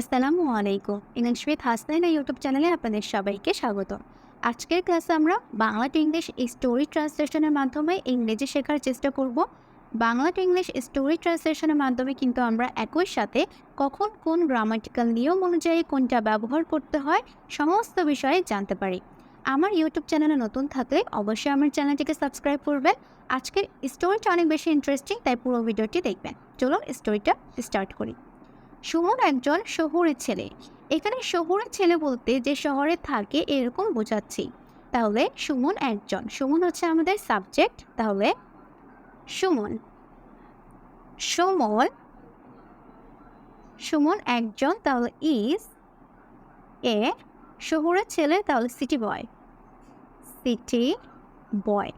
আসসালামু আলাইকুম। With Hasnaina YouTube চ্যানেলে আপনাদের সবাইকে স্বাগত। আজকের ক্লাসে আমরা বাংলা টু ইংলিশ স্টোরি ট্রান্সলেশনের মাধ্যমে ইংরেজি শেখার চেষ্টা করব। বাংলা টু ইংলিশ স্টোরি ট্রান্সলেশনের মাধ্যমে কিন্তু আমরা একই সাথে কখন কোন গ্রামাটিক্যাল নিয়ম অনুযায়ী কোনটা ব্যবহার করতে হয় সমস্ত বিষয়ে জানতে পারি। আমার ইউটিউব চ্যানেলে নতুন থাকলে অবশ্যই আমার চ্যানেলটিকে সাবস্ক্রাইব করবেন। আজকের স্টোরিটা অনেক বেশি ইন্টারেস্টিং তাই পুরো ভিডিওটি দেখবেন। চলুন স্টোরিটা স্টার্ট করি। সুমন একজন শহুরে ছেলে। এখানে শহুরের ছেলে বলতে যে শহরে থাকে এরকম বোঝাচ্ছি। তাহলে সুমন একজন। সুমন হচ্ছে আমাদের সাবজেক্ট তাহলে সুমন। সুমন। সুমন একজন তাহলে ইজ এ শহুরে ছেলে তাহলে city boy city boy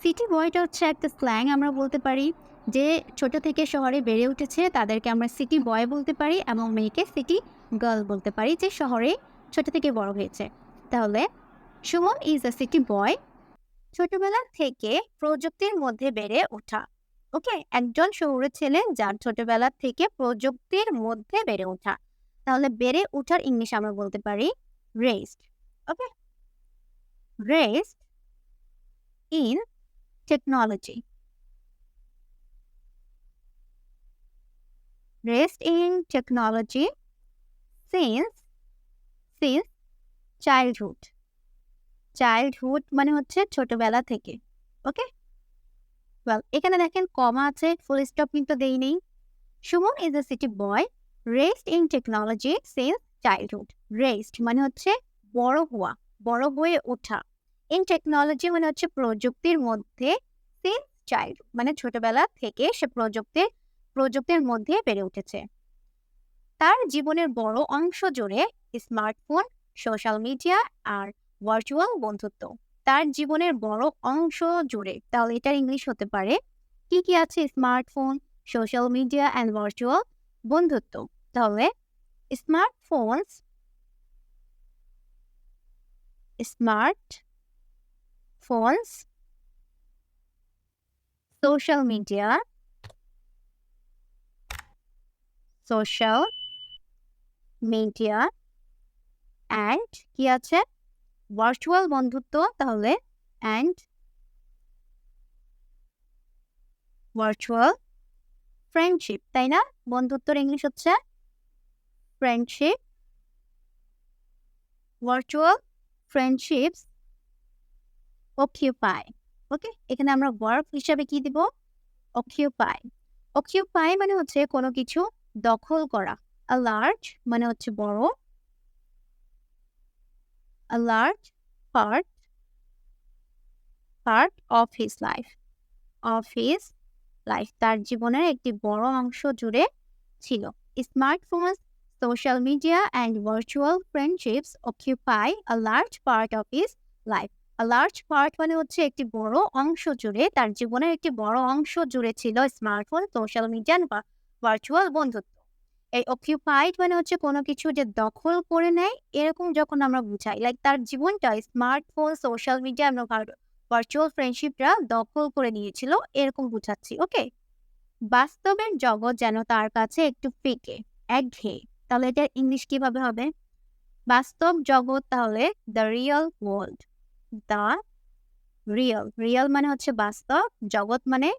city বয়টা হচ্ছে একটা স্ল্যাং আমরা বলতে পারি। যে ছোট থেকে শহরে বেড়ে উঠেছে, তাদেরকে আমরা সিটি বয় বলতে পারি এবং মেয়েকে সিটি গার্ল বলতে পারি যে শহরে ছোট থেকে বড় হয়েছে। তাহলে Suman is a city boy ছোটবেলা থেকে প্রযুক্তির মধ্যে বেড়ে ওঠা ওকে একজন শহুরের ছেলে যার ছোটবেলা থেকে প্রযুক্তির মধ্যে বেড়ে ওঠা। তাহলে বেড়ে ওঠার ইংলিশ আমরা বলতে পারি raised okay raised in technology raised in technology since since childhood. Childhood মানে হচ্ছে ছোটবেলা থেকে ওকে ওয়েল এখানে দেখেন কমা আছে ফুল স্টপ কিন্তু দেই নেই। Suman is a city boy raised in technology since childhood raised মানে হচ্ছে বড় হওয়া, বড় হয়ে ওঠা। ইন টেকনোলজি মানে হচ্ছে প্রযুক্তির মধ্যে সিন্স চাইল্ড মানে ছোটবেলা থেকে সে প্রযুক্তির প্রযুক্তির মধ্যে বেড়ে উঠেছে। তার জীবনের বড় অংশ জুড়ে স্মার্টফোন, সোশ্যাল মিডিয়া আর ভার্চুয়াল বন্ধুত্ব। তার জীবনের বড় অংশ জুড়ে, তাহলে এটার ইংলিশ হতে পারে, কি কি আছে smartphone, social media and virtual বন্ধুত্ব? তাহলে smartphones smart phones social media social media and কি আছে? ভার্চুয়াল বন্ধুত্ব তাহলে অ্যান্ড ভার্চুয়াল ফ্রেন্ডশিপ তাই না? বন্ধুত্বর ইংলিশ হচ্ছে friendship virtual friendships occupy okay এখানে আমরা ওয়ার্ক হিসাবে কি দিব? অকিউপাই অকিউপাই মানে হচ্ছে কোনো কিছু দখল করা। আ লার্জ মানে হচ্ছে বড়। A large part part of his life of his life তার জীবনের একটি বড় অংশ জুড়ে ছিল। Smartphones social media and virtual friendships occupy a large part of his life a large part মানে হচ্ছে একটি বড় অংশ জুড়ে, তার জীবনের একটি বড় অংশ জুড়ে ছিল স্মার্টফোন সোশ্যাল মিডিয়া বা ভার্চুয়াল বন্ধুত্ব। এই অকিউপাইড মানে হচ্ছে কোনো কিছু যে দখল করে নেয়, এরকম যখন আমরা বুঝাই লাইক তার জীবনটা স্মার্টফোন সোশ্যাল মিডিয়া এবং ভার্চুয়াল ফ্রেন্ডশিপরা দখল করে নিয়েছিল, এরকম বুঝাচ্ছি ওকে বাস্তবের জগৎ যেন তার কাছে একটু ফিকে, একঘেয়ে। তাহলে এটা ইংলিশ কীভাবে হবে? বাস্তব জগৎ তাহলে the real world the real real মানে হচ্ছে বাস্তব, জগৎ মানে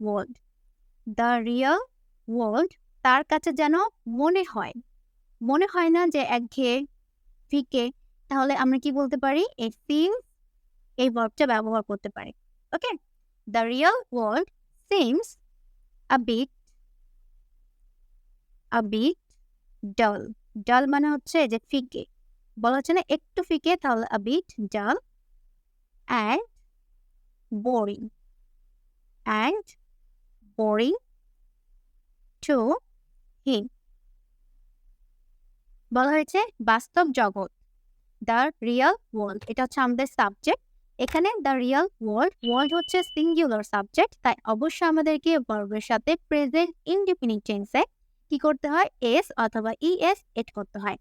ওয়ার্ল্ড দ্য রিয়েল ওয়ার্ল্ড তার কাছে যেন মনে হয়। মনে হয় না যে একঘেয়ে ফিকে তাহলে আমরা কি বলতে পারি? এই ফিল এই ভার্বটা ব্যবহার করতে পারি। Okay the real world seems a bit a bit dull dull মানে হচ্ছে যে ফিকে বলা হচ্ছে না একটু ফিকে তাহলে a bit dull and boring and boring too বলা হয়েছে বাস্তব জগৎ, দ্য রিয়েল ওয়ার্ল্ড। এটা হচ্ছে আমাদের সাবজেক্ট। এখানে দ্য রিয়েল ওয়ার্ল্ড ওয়ার্ল্ড হচ্ছে সিঙ্গুলার সাবজেক্ট। তাই অবশ্যই আমাদেরকে ভার্বের সাথে প্রেজেন্ট ইনডিফিনিট টেন্সে কি করতে হয়? এস অথবা ই এস এড করতে হয়।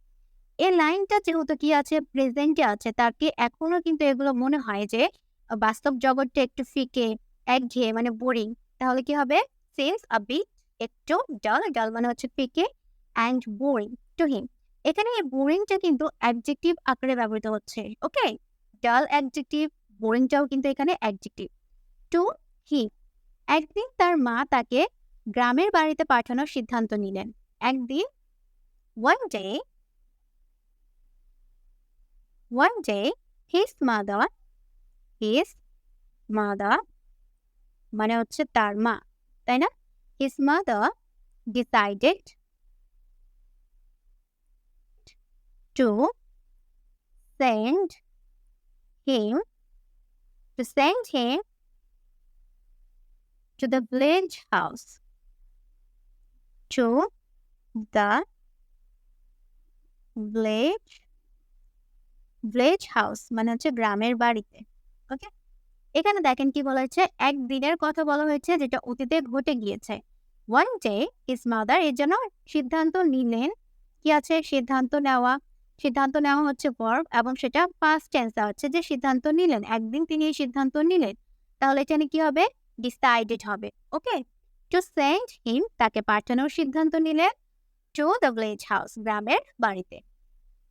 এই লাইনটা যেহেতু কি আছে? প্রেজেন্টে আছে। তাকে এখনও কিন্তু এগুলো মনে হয় যে বাস্তব জগৎটা একটু ফিকে, একঘেয়ে মানে বোরিং তাহলে কি হবে? সিন্স আ বিট একটু ডাল ডাল মানে হচ্ছে ফিকে অ্যান্ড বোরিং টু হিম এখানে এই বোরিংটা কিন্তু অ্যাডজেক্টিভ আকারে ব্যবহৃত হচ্ছে ওকে ডাল অ্যাডজেক্টিভ বোরিংটাও কিন্তু এখানে অ্যাডজেক্টিভ টু হিম একদিন তার মা তাকে গ্রামের বাড়িতে পাঠানোর সিদ্ধান্ত নিলেন। একদিন one day one day his mother his mother মানে হচ্ছে তার মা, তাই না? His mother decided to send him to send him to the village house to the village village house মানে হচ্ছে গ্রামের বাড়িতে ওকে এখানে দেখেন কি বলা হয়েছে একদিনের কথা বলা হয়েছে যেটা অতীতে ঘটে গিয়েছে ওয়ান ডে হিজ মাদার এর জন্য সিদ্ধান্ত নিলেন কি আছে? সিদ্ধান্ত নেওয়া। সিদ্ধান্ত নেওয়া হচ্ছে ভার্ব এবং সেটা পাস্ট টেন্স হচ্ছে যে সিদ্ধান্ত নিলেন। একদিন তিনি এই সিদ্ধান্ত নিলেন। তাহলে এখানে কি হবে? ডিসাইডেড হবে। ওকে টু সেন্ড হিম তাকে পাঠানোর সিদ্ধান্ত নিলেন টু দ্য ভিলেজ হাউস গ্রামের বাড়িতে।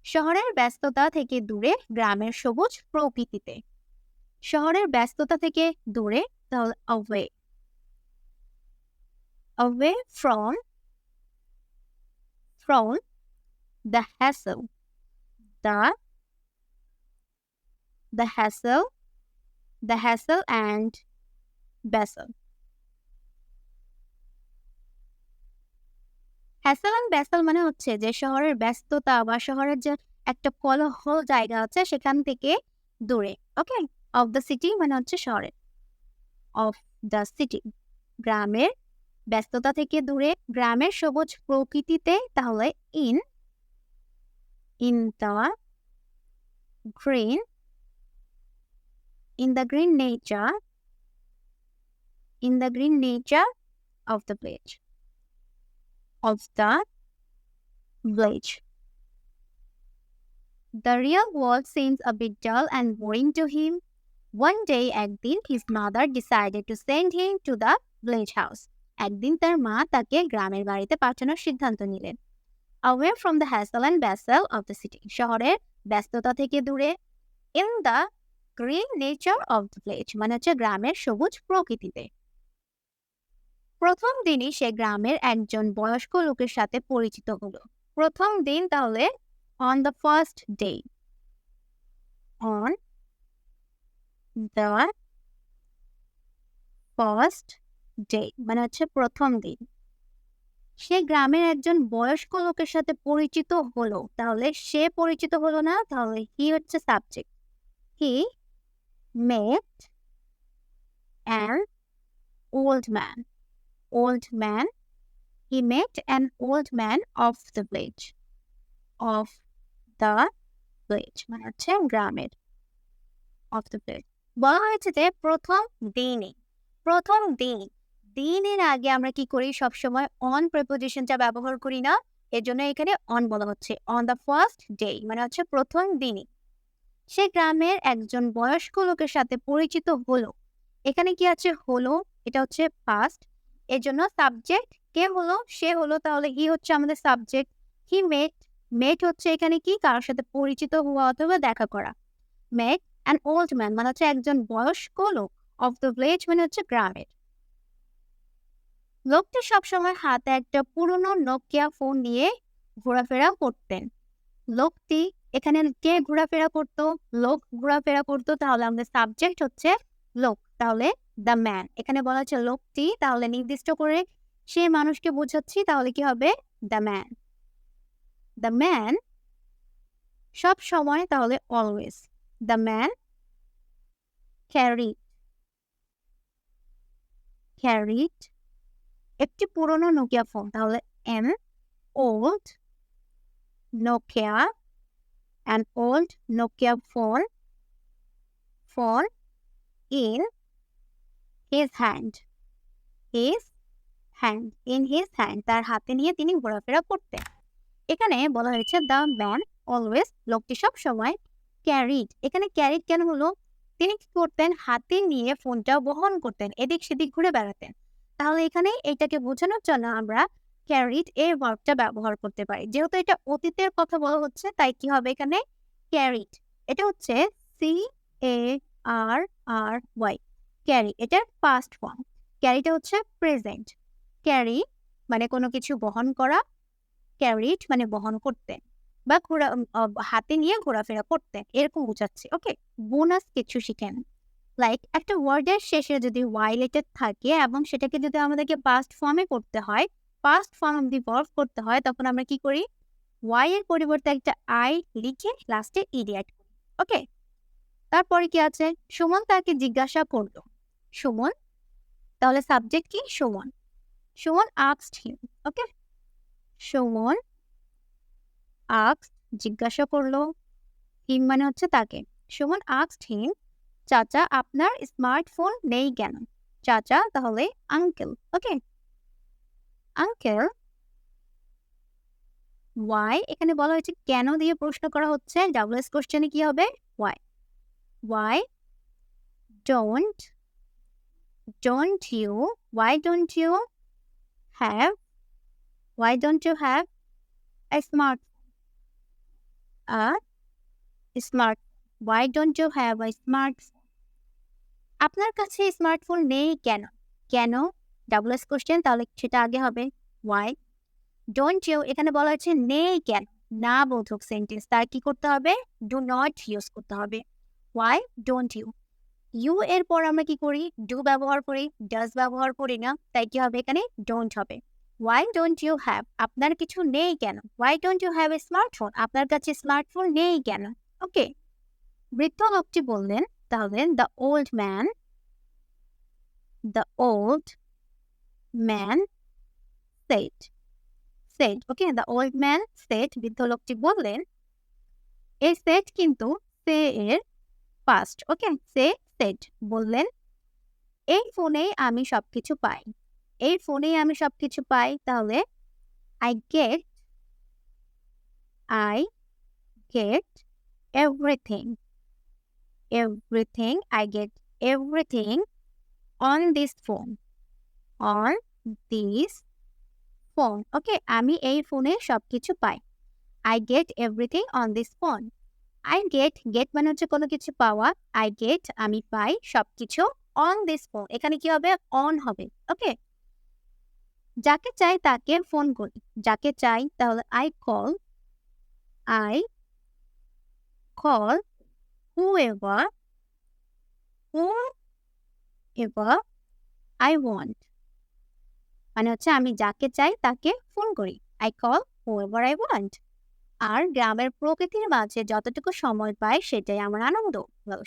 শহরের ব্যস্ততা থেকে দূরে, গ্রামের সবুজ প্রকৃতিতে। শহরের ব্যস্ততা থেকে দূরে, তাহলে away from from the hassle. The the hassle the hassle and bustle hassle and bustle মানে হচ্ছে যে শহরের ব্যস্ততা বা শহরের যে একটা কোলাহল জায়গা আছে সেখান থেকে দূরে, ওকে? অফ দ্য সিটি মানে হচ্ছে শহরের অফ দ্য সিটি গ্রামের ব্যস্ততা থেকে দূরে গ্রামের সবুজ প্রকৃতিতে তাহলে in in the green in the green nature in the green nature of the village of the village the real world seems a bit dull and boring to him one day একদিন his mother decided to send him to the village house একদিন তার মা তাকে গ্রামের বাড়িতে পাঠানোর সিদ্ধান্ত নিলেন। Away from the hassle and bustle of the city, শহরের ব্যস্ততা থেকে দূরে। In the green nature of the village মানে হচ্ছে গ্রামের সবুজ প্রকৃতিতে। প্রথম দিনই সে গ্রামের একজন বয়স্ক লোকের সাথে পরিচিত হলো। প্রথম দিন তাহলে on the first day on the first day মানে হচ্ছে প্রথম দিন। সে গ্রামের একজন বয়স্ক লোকের সাথে পরিচিত হলো। তাহলে সে পরিচিত হলো না, তাহলে হি হচ্ছে subject he met an old man old man he met an old man of the village of the village মানে হচ্ছে গ্রামের। অফ দ্য ভিলেজ বলা হয়েছে যে প্রথম দিনে প্রথম দিন দিনের আগে আমরা কি করি? সবসময় অন প্রেপোজিশনটা ব্যবহার করি না। এর জন্য এখানে অন বলা হচ্ছে। অন দ্য ফার্স্ট ডে মানে হচ্ছে প্রথম দিনই সে গ্রামের একজন বয়স্ক লোকের সাথে পরিচিত হলো। এখানে কি আছে? হলো। এটা হচ্ছে ফার্স্ট এর জন্য সাবজেক্ট কে হলো? সে হলো। তাহলে হি হচ্ছে আমাদের সাবজেক্ট হি মেট মেট হচ্ছে এখানে কি? কারোর সাথে পরিচিত হওয়া অথবা দেখা করা। মেট অ্যান্ড ওল্ড ম্যান মানে হচ্ছে একজন বয়স্ক লোক অফ দ্য ভিলেজ মানে হচ্ছে গ্রামের। লোকটি সবসময় হাতে একটা পুরনো নোকিয়া ফোন নিয়ে ঘোরাফেরা করতেন। লোকটি, এখানে কে ঘোরাফেরা করতো? লোক ঘোরাফেরা করতো? তাহলে আমাদের সাবজেক্ট হচ্ছে লোক, তাহলে দ্য ম্যান এখানে বলা হচ্ছে লোকটি, তাহলে নির্দিষ্ট করে সে মানুষকে বোঝাচ্ছি, তাহলে কি হবে? দ্য ম্যান দ্য ম্যান সব সময় তাহলে always the man carry carried একটি পুরনো নোকিয়া ফোন তাহলে an old Nokia an old Nokia phone phone in his hand his hand in his hand তার হাতে নিয়ে তিনি ঘোরাফেরা করতেন। এখানে বলা হয়েছে দ্য ম্যান অলওয়েজ লোকটি সব সময় ক্যারিড এখানে ক্যারিড কেন হলো? তিনি কি করতেন? হাতে নিয়ে ফোনটা বহন করতেন, এদিক সেদিক ঘুরে বেড়াতেন। তাহলে এখানে এটাকে বোঝানোর জন্য আমরা ক্যারিড এর ভার্বটা ব্যবহার করতে পারি। যেহেতু এটা অতীতের কথা বলা হচ্ছে, তাই কি হবে এখানে? ক্যারিড এটা হচ্ছে C A R R Y carry এটার পাস্ট ফর্ম ক্যারিটা হচ্ছে প্রেজেন্ট ক্যারি মানে কোনো কিছু বহন করা। ক্যারিড মানে বহন করতে বা ঘোরা হাতে নিয়ে ঘোরাফেরা করতে। এরকম বোঝাচ্ছে ওকে বোনাস কিছু শিখেন লাইক একটা ওয়ার্ডের শেষে যদি ওয়াই থাকে এবং সেটাকে যদি আমাদেরকে পাস্ট ফর্মে করতে হয় past form of the verb করতে হয়, তখন আমরা কি করি? ওয়াই এর পরিবর্তে একটা আই লিখে লাস্টে ইডি অ্যাড করি ওকে তারপরে কি আছে? সুমন তাকে জিজ্ঞাসা করল। সুমন, তাহলে সাবজেক্ট কি? সুমন। সুমন আক্সড হিম ওকে সুমন আক্সড জিজ্ঞাসা করল। হিম মানে হচ্ছে তাকে। সুমন আক্সড হিম চাচা, আপনার স্মার্টফোন নেই কেন? চাচা, তাহলে আঙ্কেল ওকে আঙ্কেল ওয়াই এখানে বলা হয়েছে কেন দিয়ে প্রশ্ন করা হচ্ছে? ডাবল এস কোশ্চেনে কি হবে? Why why don't don't you why don't you have why don't you have a smart a smart why don't you have a smart আপনার কাছে স্মার্টফোন নেই কেন? কেন? ডাবল এস কোশ্চেন তাহলে সেটা আগে হবে। ওয়াই ডোন্ট ইউ এখানে বলা হয়েছে নেই কেন? না বোধক সেন্টেন্স তার কি করতে হবে? ডু নট ইউজ করতে হবে। ওয়াই ডোন্ট ইউ ইউ এর পর আমরা কি করি? ডু ব্যবহার করি। ডাজ ব্যবহার করি না, তাই কি হবে এখানে? ডোন্ট হবে। ওয়াই ডোন্ট ইউ হ্যাভ আপনার কিছু নেই কেন? Why don't you have a smartphone আপনার কাছে স্মার্টফোন নেই কেন? ওকে বৃদ্ধ লোকটি বললেন তাহলে the old man the old man said said okay the old man said বৃদ্ধ লোকটি বললেন এই সেট কিন্তু সে এর পাস্ট ওকে সে সেট বললেন, এই ফোনেই আমি সবকিছু পাই। এই ফোনেই আমি সবকিছু পাই, তাহলে I get I get everything everything, i get everything on this phone, on this phone. Okay আমি এই ফোনে সবকিছু পাই। I get everything on this phone I get get মানে হচ্ছে কোনো কিছু পাওয়া। আই গেট আমি পাই সবকিছু অন দিস ফোন এখানে কি হবে? অন হবে। ওকে যাকে চাই তাকে ফোন করি। যাকে চাই তাহলে I call I call whoever whoever I want. মানে হচ্ছে আমি যাকে চাই তাকে ফোন করি। I call whoever I want আর গ্রামের প্রকৃতির মাঝে যতটুকু সময় পাই সেটাই আমার আনন্দ।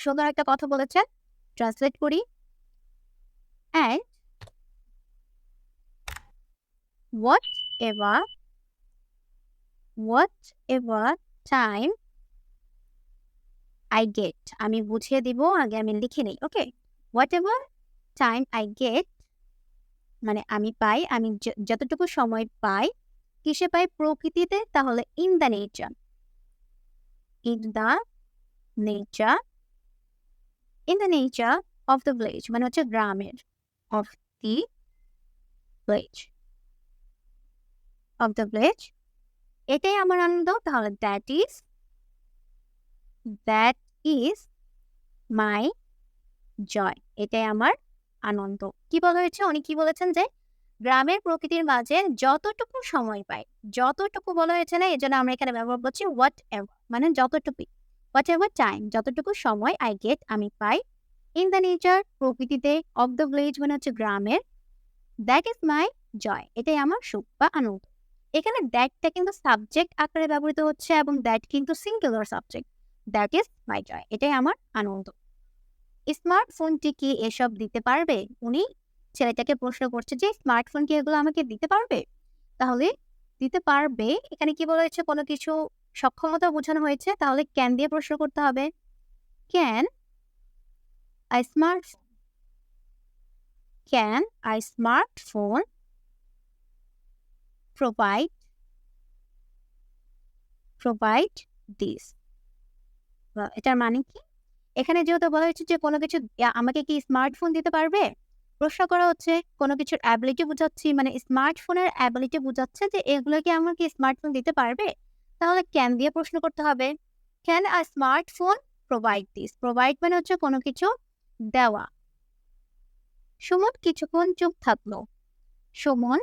সুন্দর একটা কথা বলেছেন। ট্রান্সলেট করি। And whatever whatever time I get আমি বুঝিয়ে দিব, আগে আমি লিখে নিই okay whatever time I get মানে আমি পাই, আমি যতটুকু সময় পাই, কিসে পাই? প্রকৃতিতে, তাহলে in the nature in the nature in the nature of the village মানে হচ্ছে গ্রামের of the village of the village এটাই আমার আনন্দ, তাহলে that is that is my joy এটাই আমার আনন্দ। কি বলা হয়েছে? উনি কি বলেছেন যে, গ্রামের প্রকৃতির মাঝে যতটুকু সময় পাই, যতটুকু বলা হয়েছে না এই জন্য আমরা এখানে ব্যবহার করছি হোয়াট এভার মানে যতটুকু হোয়াট এভার টাইম যতটুকু সময় আই গেট আমি পাই ইন দ্য নেচার প্রকৃতিতে অফ দ্য ভিলেজ মানে হচ্ছে গ্রামের। দ্যাট ইজ মাই জয় এটাই আমার সুখ বা আনন্দ। এখানে দ্যাটটা কিন্তু সাবজেক্ট আকারে ব্যবহৃত হচ্ছে এবং দ্যাট কিন্তু singular subject that is my joy এটাই আমার আনন্দ। স্মার্টফোনটি কি এসব দিতে পারবে? উনি ছেলেটাকে প্রশ্ন করছে যে স্মার্টফোন কি এগুলো আমাকে দিতে পারবে? তাহলে দিতে পারবে। এখানে কি বলা হয়েছে? কোনো কিছু সক্ষমতা বোঝানো হয়েছে? তাহলে ক্যান দিয়ে প্রশ্ন করতে হবে। Can I smart can I smartphone provide provide this এটার মানে কি? এখানে যেহেতু বলা হয়েছে যে কোনো কিছু আমাকে কি স্মার্টফোন দিতে পারবে? প্রশ্ন করা হচ্ছে, কোনো কিছুর অ্যাবিলিটি বোঝাচ্ছি মানে স্মার্টফোনের অ্যাবিলিটি বোঝাচ্ছে যে এগুলো কি আমাকে স্মার্টফোন দিতে পারবে? তাহলে ক্যান দিয়ে প্রশ্ন করতে হবে can a smartphone provide this provide মানে হচ্ছে কোনো কিছু দেওয়া। সুমন কিছুক্ষণ চুপ থাকল। Suman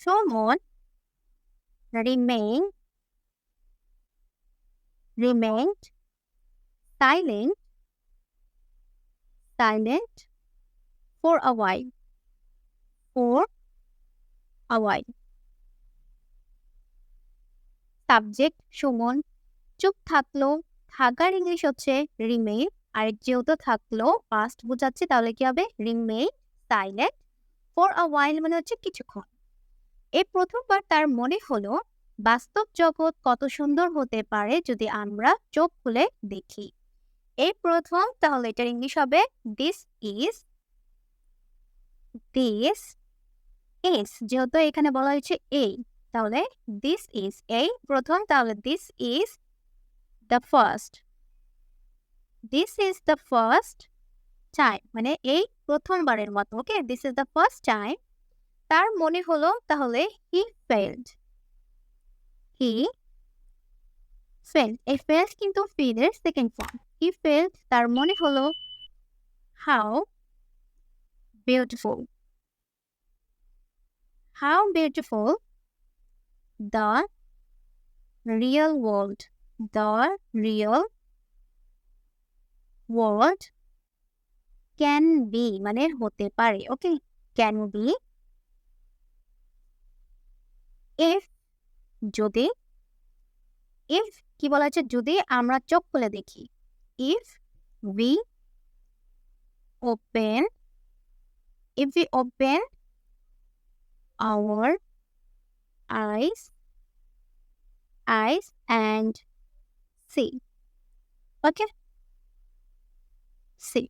Suman remain remained silent silent for a while, for a while. Subject Suman, চুপ থাকল, থাকার ইংলিশ হচ্ছে রিমেইন আর যেহেতু থাকল পাস্ট বোঝাচ্ছে, তাহলে কি হবে? Remain silent for a while মানে হচ্ছে কিছুক্ষণ। এই প্রথমবার তার মনে হলো বাস্তব জগৎ কত সুন্দর হতে পারে যদি আমরা চোখ খুলে দেখি। এই প্রথম, তাহলে এটার ইংলিশ হবে দিস ইজ দিস ইজ যেহেতু এখানে বলা হয়েছে এই তাহলে দিস ইজ এই প্রথম, তাহলে this is the first this is the first time মানে এই প্রথমবারের মতো okay this is the first time তার মনে হলো তাহলে হি ফেল্ড হি ফেল্ড এই ফেল্ড কিন্তু ফিলের সেকেন্ড ফর্ম হি ফেল্ড তার মনে হলো how beautiful how beautiful the real world the real world can be মানে হতে পারে ওকে ক্যান বি ইফ যদি ইফ কি বলা হচ্ছে? যদি আমরা চোখ খুলে দেখি। If we open if we open our eyes eyes and see okay see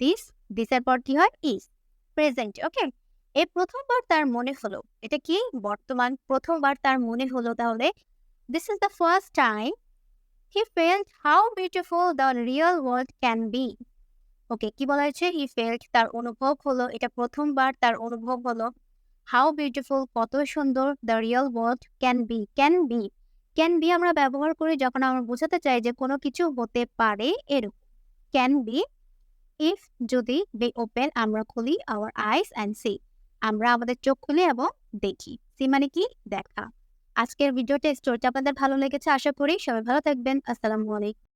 this দিসের পর কি হয়? ইজ প্রেজেন্ট ওকে এই প্রথমবার তার মনে হলো, এটা কি? বর্তমান প্রথমবার তার মনে হলো তাহলে this is the first time he felt how beautiful the real world can be okay কি বলা হয়েছে? হি ফেল্ট তার অনুভব হলো, এটা প্রথমবার তার অনুভব হলো হাউ বিউটিফুল কত সুন্দর the real world can be can be can be আমরা ব্যবহার করি যখন আমরা বোঝাতে চাই যে কোনো কিছু হতে পারে এরকম। ক্যান বি ইফ যদি দে ওপেন আমরা খুলি আওয়ার আইস অ্যান্ড সি আমরা আমাদের চোখ খুলে এবং দেখি। সি মানে কি? দেখা। আজকের ভিডিওটা স্টোরিটা আপনাদের ভালো লেগেছে, আশা করি সবাই ভালো থাকবেন। আসসালামু আলাইকুম।